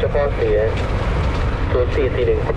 เฉพาะเสีย 0441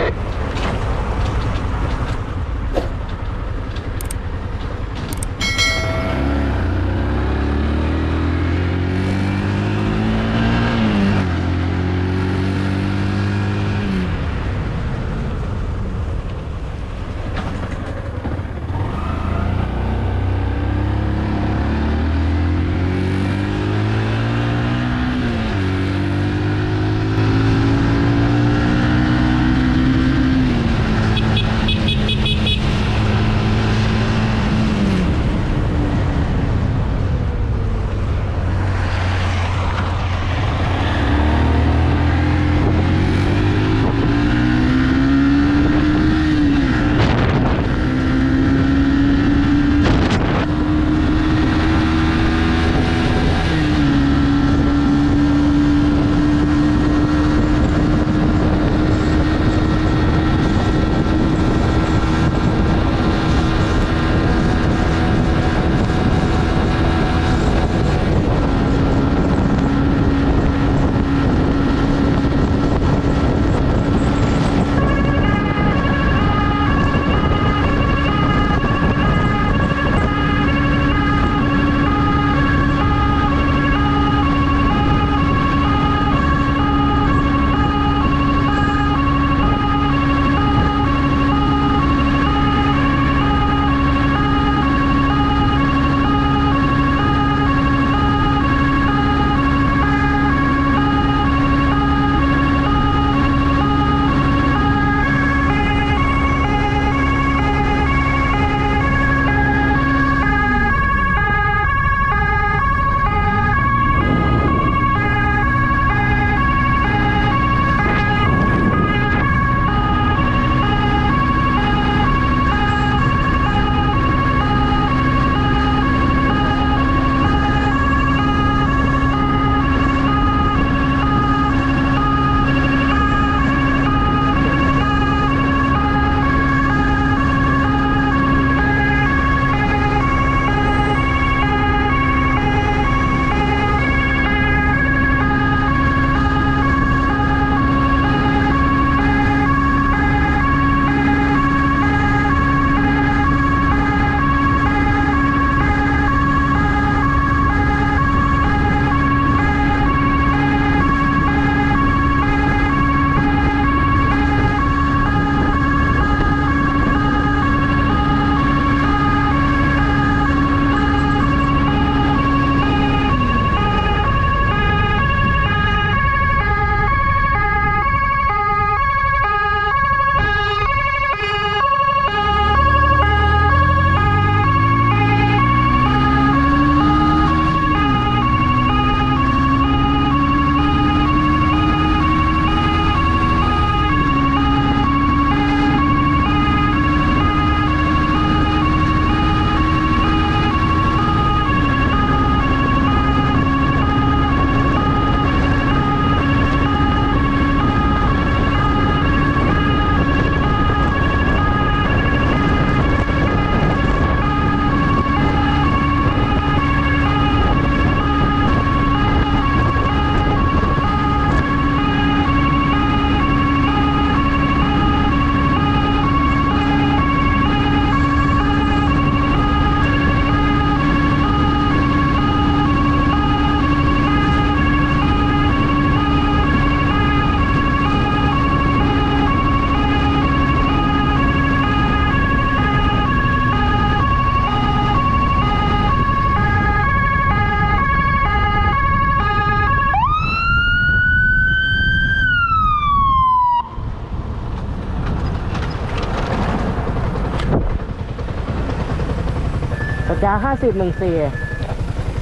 ะห้าสิบหนึ่งสี่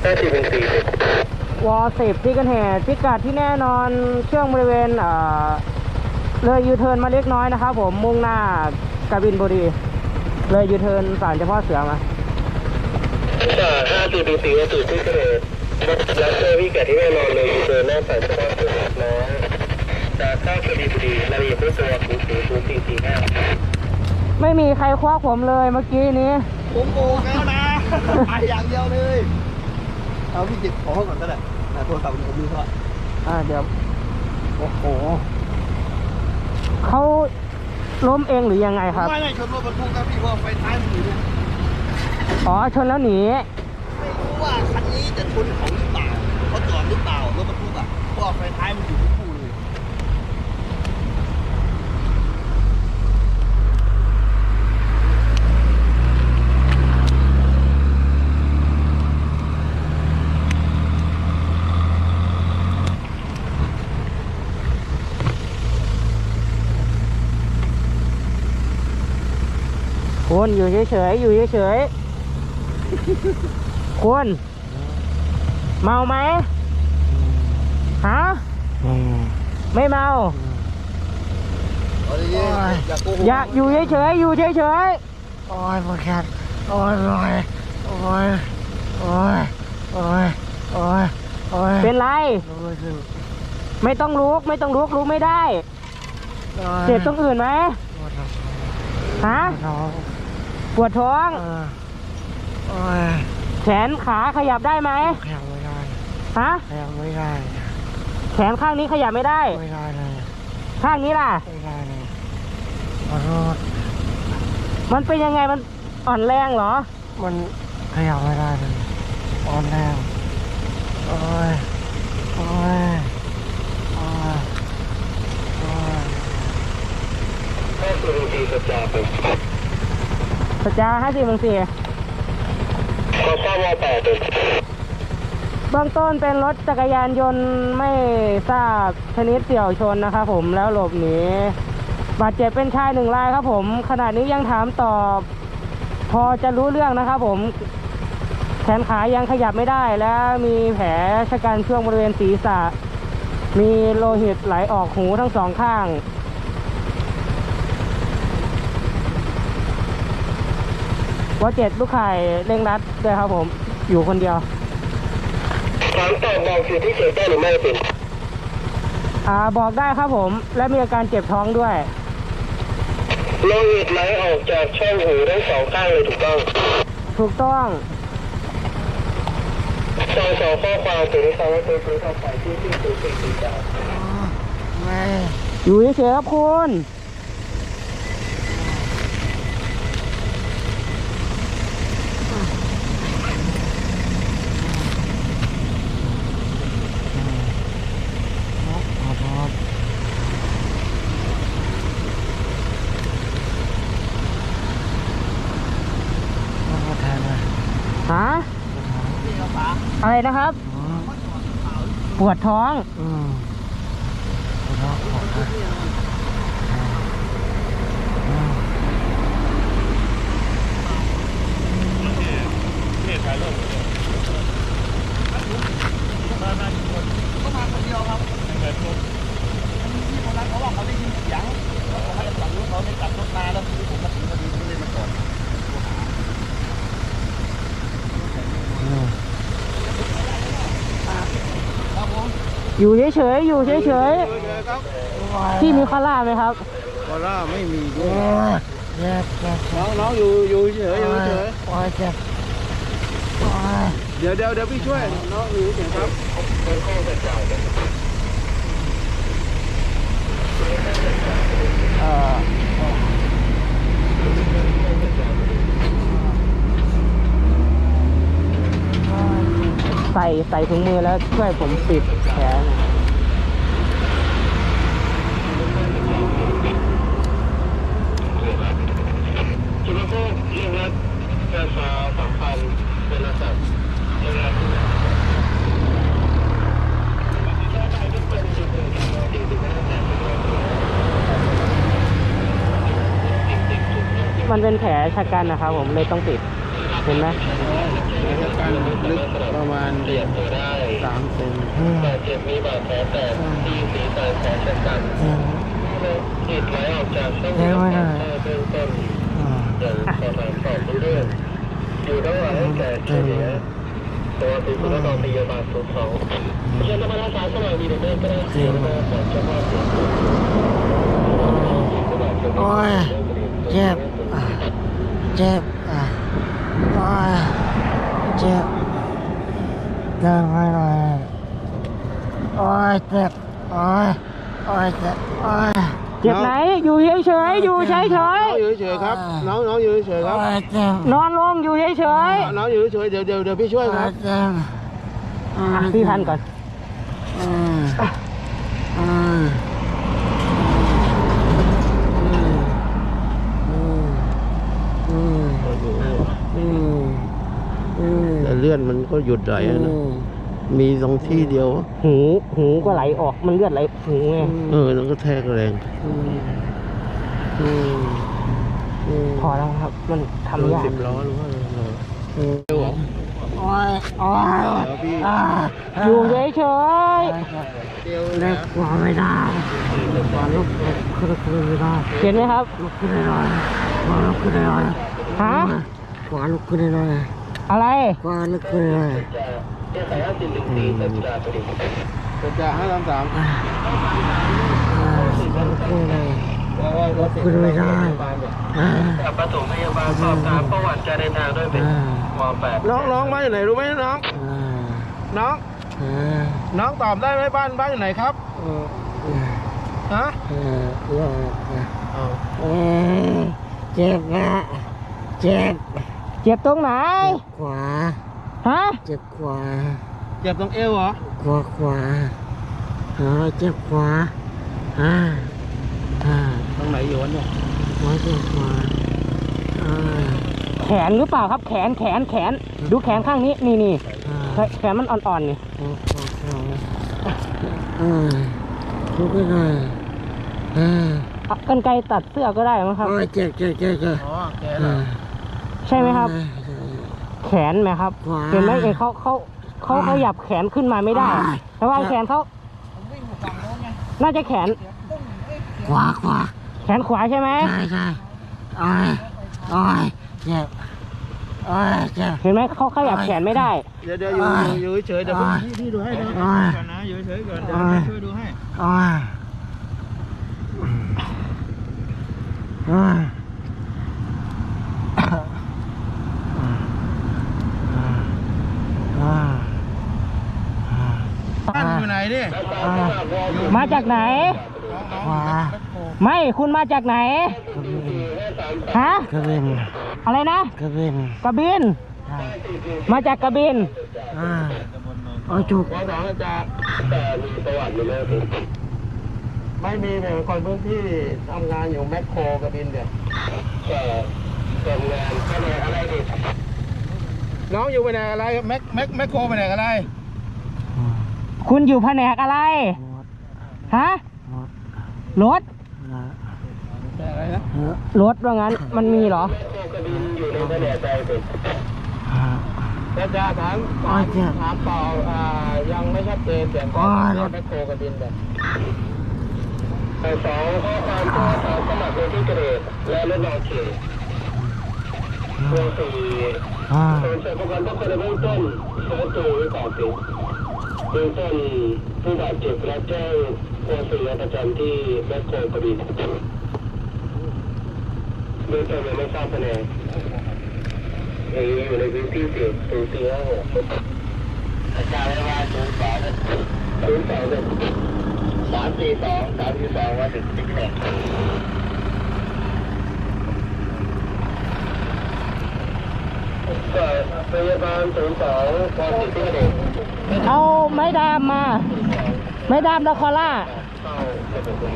ห้าสิบหนึ่งสี่วอสิบที่กันแหตุพิกัดที่แน่นอนช่องบริเวณเลยยูเทิร์นมาเล็กน้อยนะครับผมมุ่งหน้ากาบินบุรี เลยยูเทิร์นสารเฉพาะเสือมาจากห้าจุดสี่จุดที่เกิดรับเซอร์วิสกับที่แน่นอนเลยยูเทิร์นหน้าสารเฉพาะเสือนะจกข้ากาบิบุรีรายละเอียดเตู้สี่สี่ห้าไม่มีใครคว้าผมเลยเมื่อกี้นี้ผมโบค ไปอย่างเดียวเลย เอาพี่จิตขอเขาก่อนก็ได้นะโทรศัพท์ผมมีเขาอ่าเดี๋ยว โอ้โหเขาล้มเองหรือยังไงครับ ไม่ไม่ชนรถบรรทุกครับพี่เพราะไฟท้ายมันอยู่เนี่ยอ๋อชนแล้วหนี ไม่รู้ว่าคันนี้จะชนเขาหรือเปล่าเขาจอดหรือเปล่ารถบรรทุกอะเพราะว่าไฟท้ายมันอยู่ทุกคู่ คุณอยู่เฉยๆอยู่เฉยๆคุณเมาไหมฮะไม่เมาเอาดีๆอย่าโกหกอย่าอยู่เฉยๆอยู่เฉยโอ้ยปวดแขนโอ้ยโอ้ยโอ้ยโอ้ยโอ้ยโอ้ยโอ้ยๆเป็นไรลุกไม่ขึ้นไม่ต้องลุกไม่ต้องลุกลุกไม่ได้โอ้ยเจ็บตรงอื่นไหมปวดท้องฮะท้อง ปวดท้อง เออโอ้ยแขนขาขยับได้ไหมแข็งไม่ได้ฮะแข็งไม่ได้แขนข้างนี้ขยับไม่ได้ ไม่ได้เลยข้างนี้ล่ะ ไม่ได้เลยขอโทษมันเป็นยังไงมันอ่อนแรงเหรอ มันขยับไม่ได้เลยอ่อนแรงโอ้ยโอ้ยโอ้ยโอ้ย ข้าสุริตีสัจจาเป็น สัจจาห้าสิบสี่ขอทราบว่าแปดเป็นเบื้องต้นเป็นรถจักรยานยนต์ไม่ทราบชนิดเสี่ยวชนนะครับผมแล้วหลบหนีบาดเจ็บเป็นชายหนึ่งรายครับผมขณะนี้ยังถามตอบ พอจะรู้เรื่องนะครับผมแขนขายังขยับไม่ได้และมีแผลชะกันช่วงบริเวณศีรษะ มีโลหิตไหลออกหูทั้งสองข้าง ว่าเจ็ดลูกไข่เร่งรัดด้วยครับผม อยู่คนเดียวถามตอบบอกอยู่ที่เสียงใต้หรือไม่เป็นอ่าบอกได้ครับผม และมีอาการเจ็บท้องด้วยโลหิตไหลออกจากช่องหูทั้งสองข้างเลยถูกต้อง ถูกต้องสองสองข้อความถึงที่เขาว่าตัวซื้อเข้าไปที่ที่ตัวสี่สี่จ่าไม่อยู่เฉยๆครับคุณ ขอโทษขอโทษแทนเลย ฮะ อะไร นะครับ ปวดท้อง อืมปวดทษขอโทษอืม ก็มาคนเดียวครับพี่คนนั้นเขาบอกเขาได้ยินเสียงแล้วเขาให้ฝั่งนู้นเขาได้กลับรถมาแล้วทีนี้ผมมาถึงพอดีผมเลยมาจอด อืม ครับผม อยู่เฉยๆอยู่เฉยเจอครับๆที่มีคาร่าไหมครับวอล่าไม่มีด้โอ้วยยเจ็บเจ็บเจ็น้อบงน้องอยู่อยู่เฉยอยู่เฉยโอ้ยเจ็บโอ้ยเดี๋ยวเดี๋ยวเดี๋ยวพี่ช่วยน้องอยู่เฉยครับเอ่อ ใส่ใส่ถุงมือแล้วช่วยผมปิดแผลหน่อยสุภาพเลืองรัฐประชาสัมพันธ์เป็นระดับเรื่องรัฐมันเป็นแผลชะกันนะครับผมเลยต้องปิด เห็นไหมารลึกประมาณเปลี่ยนได้สามเซนอืมบาดเจ็บมีบาดแผลแตกที่ศีรษะแผลชะกันฉีดไหลออกจากช่องหูเบื้องต้นอืมอย่างสอบถามสอบเรื่องอยู่ระหว่างให้แก่เฉลี่ยตัวติดคุณตอนพยาบาลสูงสองเชิญมารักษาสมัยมีเดินก็ได้เสียมาจากเจ้าพ่อเสียโอ้ยเจ็บเจ็บอะโอ้ย เจ็บเดินไม่ไหวโอ้ยเจ็บโอ้ยเจ็บโอ้ยเจ็บไหนอยู่เฉยๆอยู่เฉยน้องอยู่เฉยๆครับ น้องน้องอยู่เฉยๆครับ โอ้ยเจ็บๆนอนลงอยู่เฉยน้องอยู่เฉยๆเดี๋ยวเดี๋ยวเดี๋ยวพี่ช่วยครับเจ็บ ๆอะพี่พันก่อน อืมอืมอืมอืมอืมอืม แต่เลื่อนมันก็ หยุดไหลอะนะ มีตรงที่เดียว หูหูก็ไหลออกมันเลือดไหลหูไงเออแล้วก็แทกแรงอืมอืมอืมพอแล้วครับ มันทำยากสิบล้อหรือว่าอะไรเหรออืมโอ้ยโอ้ยอ่าอยู่เฉยเล็กกว่าไม่ได้กว่าลุกขึ้นขึ้นไม่ได้ๆเห็นไหมครับลุกขึ้นได้หน่อยกว่าลุกขึ้นได้หน่อยฮะกว่าลุกขึ้นได้หน่อย อะไรกว่าลุกขึ้นได้หน่อยจะจะห้าสามสามอ่าลุกขึ้นได้หน่อยลุกขึ้นไม่ได้อ่ากับปฐมพยาบาลสอบถามประวัติการเดินทางด้วยเป็นอ่ามแปดน้องน้องบ้านอยู่ไหนรู้ไหมน้องอ่าน้องอ่าน้องตอบได้ไหมบ้านบ้านอยู่ไหนครับอ่าอ่าฮะอ่าอ่าเอาเอ้ยเจ็บนะเจ็บ เจ็บตรงไหน ขวา ฮะ เจ็บขวา เจ็บตรงเอวเหรอ ขวาขวาอ่าเจ็บขวาอ่าอ่าตรงไหนอยู่วะเนี่ยขวาเจ็บขวาอ่าแขนหรือเปล่าครับ แขน แขน แขน ดูแขนข้างนี้ นี่นี่อ่าแขนแขนมันอ่อนๆนี่ ขวาขวาขวาอ่าลุกขึ้นหน่อยอ่าเอากันไกรตัดเสื้อก็ได้มั้งครับ โอ้ยเจ็บเจ็บเจ็บเจ็บอ๋อแกเหรอ่า อ ใช่ไหมครับอ่าแขนไหมครับขวาเห็นไหมเองเขาเขาเขาขยับแขนขึ้นมาไม่ได้อ่าแต่ว่าแขนเขาน่าจะแขน ขวาขวาแขนขวาใช่ไหมใช่ใช่โอ้ยโอ้ยเจ็บโอ้ยเจ็บเห็นไหมเขาขยับแขนไม่ได้ เดี๋ยวเดี๋ยวอยู่อ่าอยู่อยู่เฉยๆเดี๋ยวอ่าพี่พี่ดูให้นะอ่าก่อนนะอยู่เฉยๆก่อนเดี๋ยวอ่าพี่ช่วยดูให้โอ้ยโอ้ยอ่า บ้าน อยู่ไหนดิอ่ามาจากไหน ขวาไม่คุณมาจากไหนฮะ กระบินอะไรนะ กระบินกระบินอ่ามาจากกระบิน อ่าโอ้ยจุกว่าน้องจะแต่มีประวัติอยู่เลยไม่มีเป็นคนพื้นที่ทำงานอยู่แมคโครกับบินเดียวแต่ทำงานแผนกอะไรดิน้องอยู่ไปไหนอะไรแมคแมคแมคโครไปไหนอะไร คุณอยู่แผนกอะไร ฮะ รถแต่อะไรนะรถว่างั้น มันมีเหรอกบินอยู่ในแผนกใดเป็นจะจะถามถามถามเปล่าอ่า ยังไม่ชัดเจนแต่ก็แมคโครกับบินแบบแต่สองข้อความตัวสองสมัครในที่เกิดเหตุและรถนองเขตเรื่องสี่อ่าส่วนเสริมประกันต้องเป็นเบื้องต้นเชื้อตัวไว้ก่อนสิ เบื้องต้นผู้บาดเจ็บและแจ้งตัวเสียประจำที่แมคโครกบินเบื้องต้นยังไม่ทราบคะแนนยังอยู่ในพื้นที่เสี่ยงสูงเสียหกอาจารย์ว่าศูนย์สองศูนย์สองสามสี่สองสามสี่สองว่าถึงสิบแปดพยาบาลศูนย์สองความผิดที่เด็ก เอาไม้ดามมา ไม้ดามนครล่าเข้าระบบยา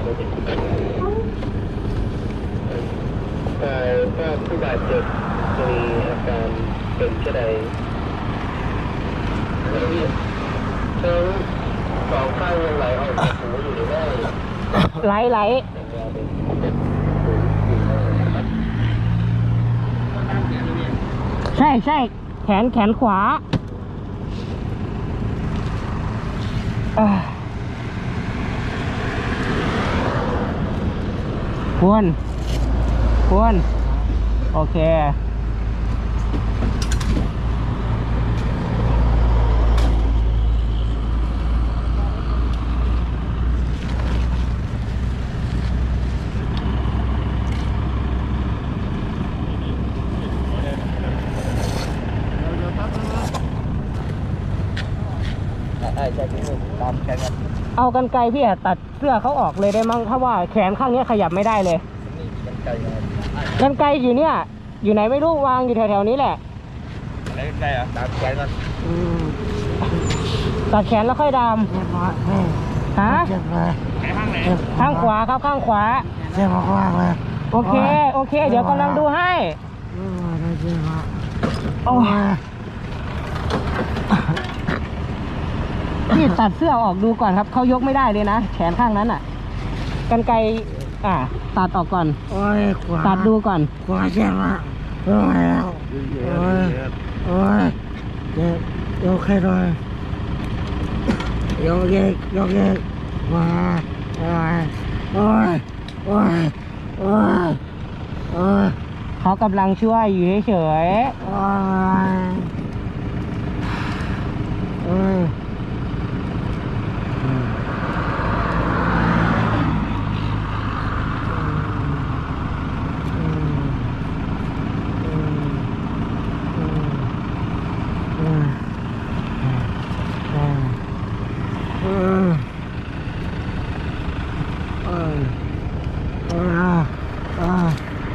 แต่ถ้าผู้บาดเจ็บมีอาการเป็นเช่นใดทั้งสองข้างยังไหลออกจากหูอยู่หรือไม่ไหลไหลใช่ใช่แขนแขนขวาอ่า ควรควรโอเค ใช่ใช่ที่ตามแค่นั้นเอากันไกลพี่อะตัดเสื้อเขาออกเลยได้มั้งถ้าว่าแขนข้างเนี้ยขยับไม่ได้เลยนี่กันไกลไงกันไกลอยู่เนี่ย อยู่ไหนไม่รู้วางอยู่แถวๆนี้แหละอะไรกันไกลอะตามไกลก่อนอืมตัดแขนแล้วค่อยดามเจ็บมาฮะเจ็บเลยไหนห้างไหนข้างขวาครับข้างขวาเจ็บมากเลยโอเคโอเค เดี๋ยวกำลังดูให้โอ้ยน่าเจ็บมาก โอ้ย พี่ตัดเสื้อออกดูก่อนครับเขายกไม่ได้เลยนะแขนข้างนั้นอะกันไกลอ่า ตัดออกก่อน โอ้ยขวาตัดดูก่อนขวาเจ็บมากโอ้ยแล้วโอ้ยโอ้ยเจ็บยกให้หน่อยยกเยกยกเยกมาโอ้ยโอ้ยโอ้ยโอ้ยโอ้ยเขากำลังช่วยอยู่เฉยโอ้ยโอ้ย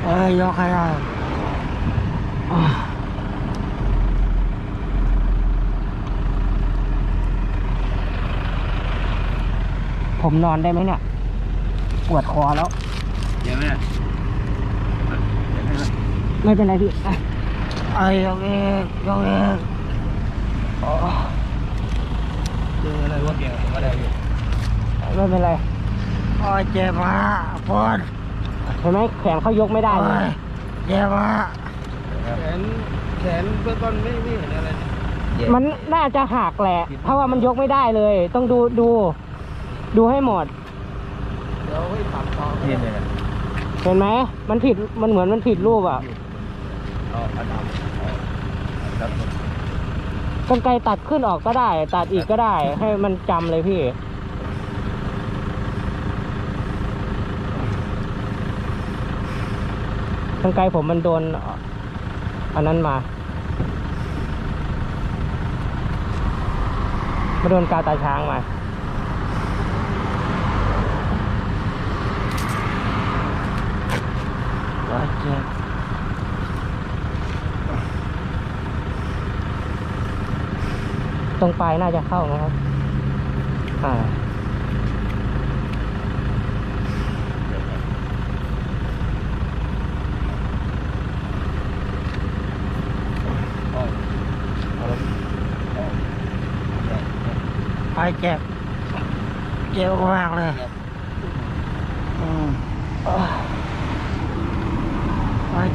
เอ้ยยกให้ได้ ๆผม นอนได้ไหมเนี่ย ปวดคอแล้ว เดี๋ยวแม่ไม่เป็นไรพี่อะเอ้ยยกเองยกเองเจออะไรวะเกี่ยวกับอะไรอยู่ไม่เป็นไรโอ้ยเจ็บมากปวดเห็นไหมแขนเขายกไม่ได้โอ้เลยยเจ็บมากแขนแขนเบื้องต้นไม่ไม่เห็นอะไร มันน่าจะหักแหละ เพราะว่ามันยกไม่ได้เลย ต้องดูดู ดูให้หมด เดี๋ยวให้ตัดต่อเห็นเลยเห็นไหม มันผิด มันเหมือนมันผิดรูปอะเอาอันดำครับกันไกรตัดขึ้นออกก็ได้ ตัดอีกก็ได้ ให้มันจำเลยพี่กันไกรผมมันโดน อันนั้นมามาโดนกาวตาช้างมา ตรงปลายน่าจะเข้านะครับ อ่าโอ้ยเจ็บเจ็บมากเลย อืม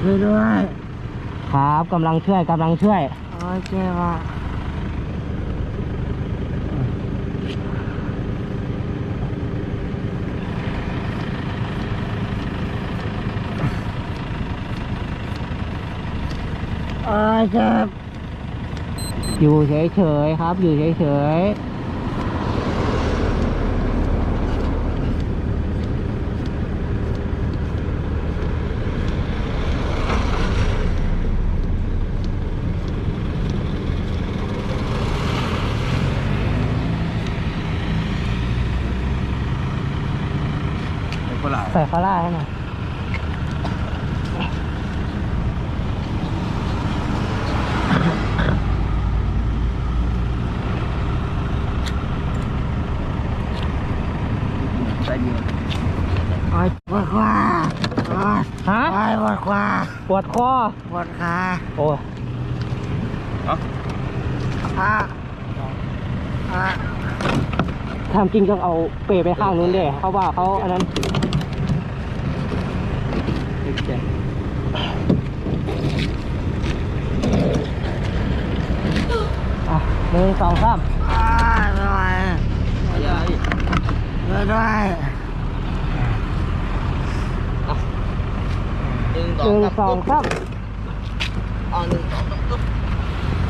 ช่วยด้วยช่วยด้วยครับกำลังช่วยกำลังช่วย โอ้ยเจ็บอะโอ้ยเจ็บอยู่เฉยๆครับ อยู่เฉยๆ เป็น คนหลาใส่คอล่าให้หน่อยใส่ยืนโอ้ยปวดขวาโอ้ยฮะโอ้ยปวดขวาปวดคอปวดขาโอ้ยอะอะทำจริงต้องเอาเปรย์ไปข้างนู้นเด้เพราะว่าเขาอันนั้น อะ หนึ่งสองสามอะไม่ไหวใหญ่วยด้วยหนึ่งหนึ่งสองสามอ่าหนึ่งสองสามปุ๊บ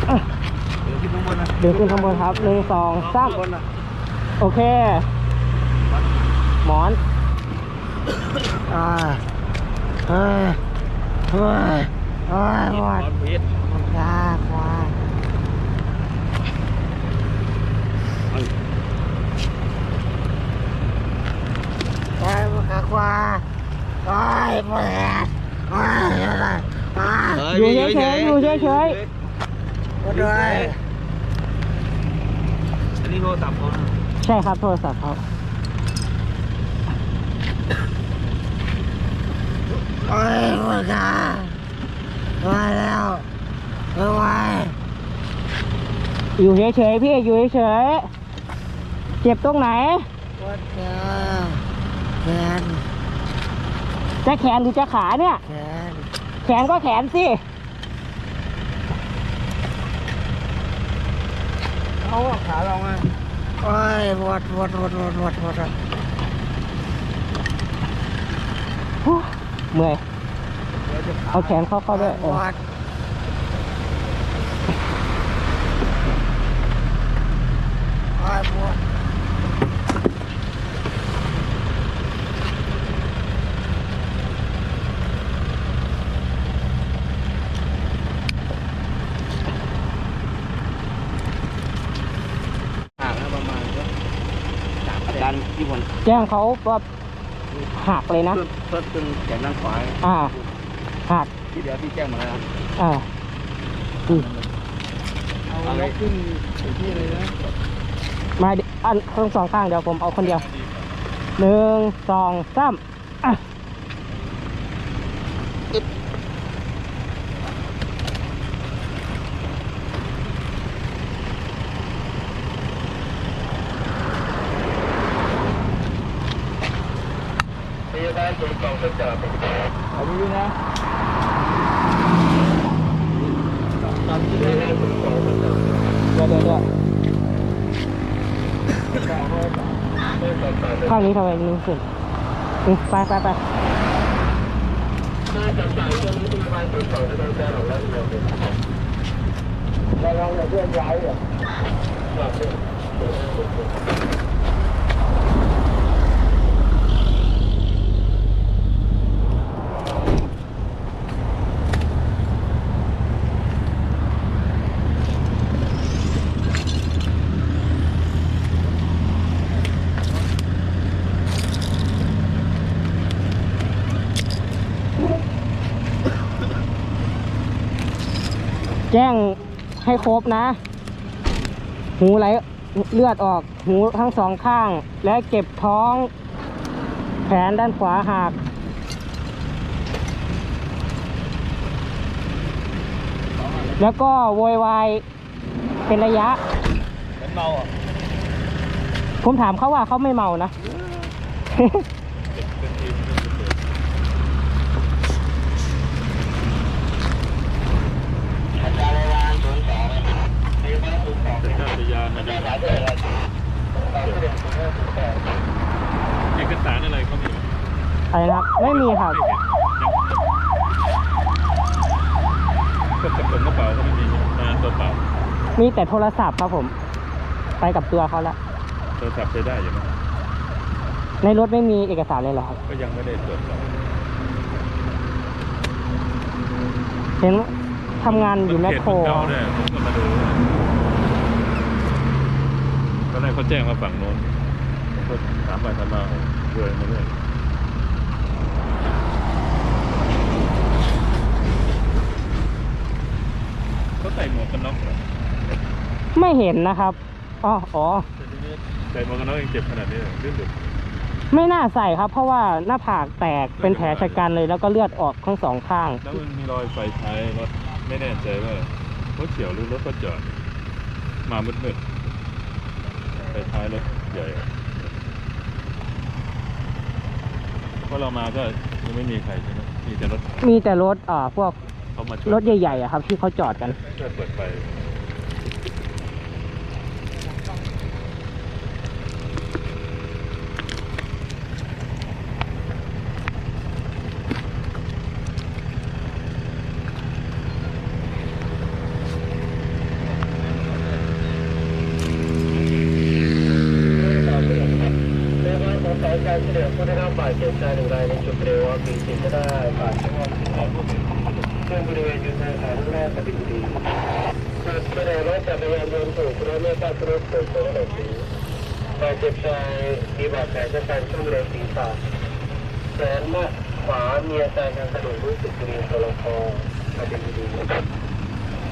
อะเดี๋ยวที่ข้างบนนะดึงขึ้นข้างบนครับหนึ่งสองสามข้างบนนะโอเค หมอนอ่าเฮ้ยเฮ้ยเฮ้ยปวดพิษปวด ขาขวาโอ้ยปวดขาขวาโอ้ยปวดแขนโอ้ยอะไรโอ้ยอยู่เฉยๆอยู่เฉยปวดด้วยอันนี้โทรศัพท์เขานะๆใช่ครับโทรศัพท์เขาโอ้ยปวดขามาแล้วไม่ไหวอยู่เฉยๆพี่อยู่เฉยๆเจ็บตรงไหนปวดขา แขนจะแขนหรือจะขาเนี่ย แขนแขนก็แขนสิ เขาขาเราไงโอ้ยปวดปวดปวดปวดปวดปวดฮู้เมื่อย เอาแขนเข้าเข้าด้วยปเอวอดโอ้ยปวด ห่างนะประมาณก็สามดันที่บน แจ้งเขาว่าหักเลยนะเพิ่มเพิ่มตึงแขนด้านขวาอ่าหักที่เดี๋ยวพี่แจ้งมาแล้วนะอ่าอืมเอายกขึ้นถึงที่เลยนะมาดิอันทั้งสองข้างเดี๋ยวผมเอาคนเดียวหนึ่งสองสามอะ พยาบาลศูนย์กองทจอด เอาไปดูนะ ตอนที่ได้ได้ศูนย์กองทจอด เดี๋ยวเดี๋ยวเดี๋ยว ไม่ต่อต่อเลย ข้างนี้ทำไมนิ้วขึ้นไปไปไปเราเราเลื่อนย้ายเหรอ แจ้งให้ครบนะ หูไหลเลือดออกหูทั้งสองข้าง และเจ็บท้อง แขนด้านขวาหักแล้วก็โวยวายเป็นระยะเป็นเมาอะผมถามเขาว่าเขาไม่เมานะ อาจารย์รายงานศูนย์สองพยาบาลศูนย์สอง สัญชาตญาณนะ อาจารย์สายเดือดอะไรตอนที่ เด็กศูนย์ห้าศูนย์แปดเอกสารอะไรเขามีไหมอะไรนะครับไม่มีครับ ไม่เห็นก็กระเป๋ากระเป๋าเขาไม่มีนะตัวเปล่ามีแต่โทรศัพท์ครับผม ไปกับตัวเขาแล้ว โทรศัพท์ใช้ได้อยู่นะในรถไม่มีเอกสารเลยเหรอครับ ก็ยังไม่ได้ตรวจสอบเห็นทำงานอยู่แมคโครเขตเก่าด้วยผมก็มาดูตอนแรกเขาแจ้งมาฝั่งโน้นผม ก็ถามไปถามมาเรื่อยมาเรื่อยเขาใส่หมวกกันน็อกเหรอไม่เห็นนะครับอ๋ออ๋อแต่ทีนี้ใส่หมวกกันน็อกยังเจ็บขนาดนี้เลยลื่นหลุดไม่น่าใส่ครับ เพราะว่าหน้าผากแตกเป็นแผลชะกันเลย แล้วก็เลือดออกทั้งสองข้าง แล้วมันมีรอยไฟท้ายรถไม่แน่ใจว่ารถเฉียวหรือรถก็จอดมามืดๆไฟท้ายรถใหญ่อะ เพราะเรามาก็ยังไม่มีใครใช่ไหมมีแต่รถมีแต่รถอ่าพวกเขามาชนรถใหญ่ๆอะครับที่เขาจอดกันช่วยเปิดไฟ ในจุดเร็วปีสิก็ได้ผ่านช่องซึ่งบริเวณยูเทิร์นสายมุ่งหน้ากบินบุรีจุดแสดงว่าจักรยานยนต์ถูกรถไม่ทราบรถเปิดโซ่ระสีบาดเจ็บชายมีบาด แผลชะกันช่วงบริเวณศีรษะแขนหน้าขวามีอาการทางกระดูกรู้สึกบริเวณตัวละครกบินบุรี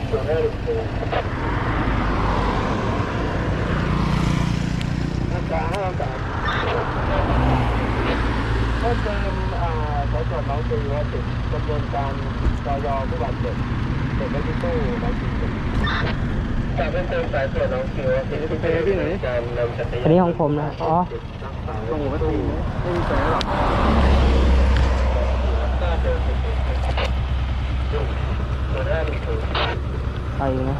ส่วนหน้าหลุดโค้งอาการอาการเพิ่มเติมอ่าสายตรวจน้องคือว่าติดกระบวนการจอยอผู้บาดเจ็บเด็กไว้ที่ตู้แล้วจริงจากเป็นเติมสายตรวจน้องคิวที่เป็นที่ไหนการนำจักรยานอันนี้ของผมนะอ๋อ ตรงหัวตีไม่มีแผลหรอกส่วนหน้าหลุดโค้งไปนะ